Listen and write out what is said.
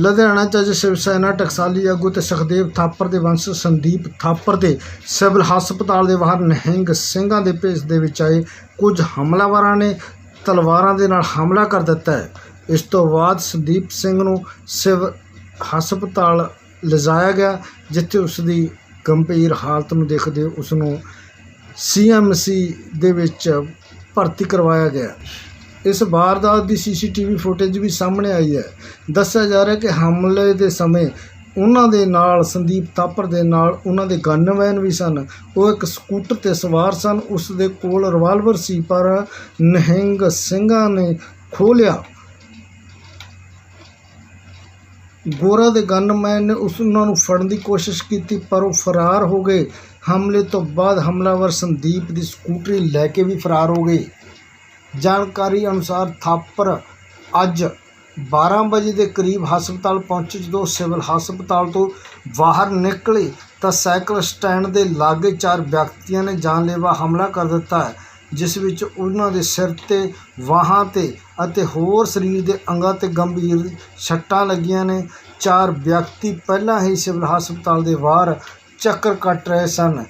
ਲੁਧਿਆਣਾ 'ਚ ਅੱਜ ਸ਼ਿਵ ਸੈਨਾ ਟਕਸਾਲੀ ਆਗੂ ਤੇ ਸੁਖਦੇਵ ਥਾਪਰ ਦੇ ਵੰਸ਼ ਸੰਦੀਪ ਥਾਪਰ ਦੇ ਸਿਵਲ ਹਸਪਤਾਲ ਦੇ ਬਾਹਰ ਨਹਿੰਗ ਸਿੰਘਾਂ ਦੇ ਭੇਸ ਦੇ ਵਿੱਚ ਆਏ ਕੁਝ ਹਮਲਾਵਰਾਂ ਨੇ ਤਲਵਾਰਾਂ ਦੇ ਨਾਲ ਹਮਲਾ ਕਰ ਦਿੱਤਾ ਹੈ। ਇਸ ਤੋਂ ਬਾਅਦ ਸੰਦੀਪ ਸਿੰਘ ਨੂੰ ਸਿਵਲ ਹਸਪਤਾਲ ਲਿਜਾਇਆ ਗਿਆ, ਜਿੱਥੇ ਉਸ ਦੀ ਗੰਭੀਰ ਹਾਲਤ ਨੂੰ ਦੇਖਦੇ ਉਸ ਨੂੰ ਸੀਐਮਸੀ ਦੇ ਵਿੱਚ ਭਰਤੀ ਕਰਵਾਇਆ ਗਿਆ। ਇਸ ਵਾਰਦਾਤ ਦੀ ਸੀਸੀਟੀਵੀ ਫੁਟੇਜ ਵੀ ਸਾਹਮਣੇ ਆਈ ਹੈ। ਦੱਸਿਆ ਜਾ ਰਿਹਾ ਕਿ ਹਮਲੇ ਦੇ ਸਮੇਂ ਉਹਨਾਂ ਦੇ ਨਾਲ, ਸੰਦੀਪ ਥਾਪਰ ਦੇ ਨਾਲ ਉਹਨਾਂ ਦੇ ਗਨਮੈਨ ਵੀ ਸਨ। ਉਹ ਇੱਕ ਸਕੂਟਰ ਤੇ ਸਵਾਰ ਸਨ। ਉਸ ਦੇ ਕੋਲ ਰਿਵਾਲਵਰ ਸੀ, ਪਰ ਨਹਿੰਗ ਸਿੰਘਾਂ ਨੇ ਖੋਹ ਗੋਰਾ ਦੇ ਗਨਮੈਨ ਨੇ ਉਸ ਉਹਨਾਂ ਨੂੰ ਫੜਨ ਦੀ ਕੋਸ਼ਿਸ਼ ਕੀਤੀ, ਪਰ ਉਹ ਫਰਾਰ ਹੋ ਗਏ। ਹਮਲੇ ਤੋਂ ਬਾਅਦ ਹਮਲਾਵਰ ਸੰਦੀਪ ਦੀ ਸਕੂਟਰੀ ਲੈ ਕੇ ਵੀ ਫਰਾਰ ਹੋ ਗਏ। ਜਾਣਕਾਰੀ ਅਨੁਸਾਰ ਥਾਪਰ ਅੱਜ 12 ਵਜੇ ਦੇ ਕਰੀਬ ਹਸਪਤਾਲ ਪਹੁੰਚੇ, ਜਦੋਂ ਸਿਵਲ ਹਸਪਤਾਲ ਤੋਂ ਬਾਹਰ ਨਿਕਲੇ ਤਾਂ ਸਾਈਕਲ ਸਟੈਂਡ ਦੇ ਲਾਗੇ ਚਾਰ ਵਿਅਕਤੀਆਂ ਨੇ ਜਾਨਲੇਵਾ ਹਮਲਾ ਕਰ ਦਿੱਤਾ ਹੈ, ਜਿਸ ਵਿੱਚ ਉਹਨਾਂ ਦੇ ਸਿਰ ਤੇ, ਵਾਹਾਂ ਤੇ ਅਤੇ ਹੋਰ ਸਰੀਰ ਦੇ ਅੰਗਾਂ ਤੇ ਗੰਭੀਰ ਸੱਟਾਂ ਲੱਗੀਆਂ ਨੇ। ਚਾਰ ਵਿਅਕਤੀ ਪਹਿਲਾਂ ਹੀ ਸਿਵਲ ਹਸਪਤਾਲ ਦੇ ਬਾਹਰ ਚੱਕਰ ਕੱਟ ਰਹੇ ਸਨ।